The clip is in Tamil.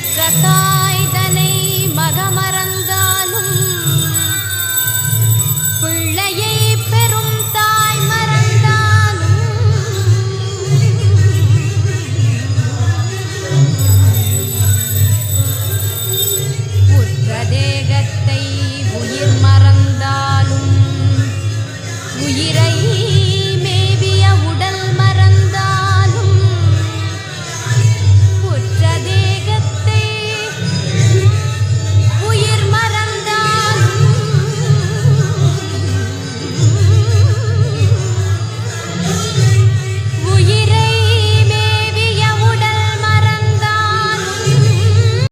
பெற்ற தாய்தனை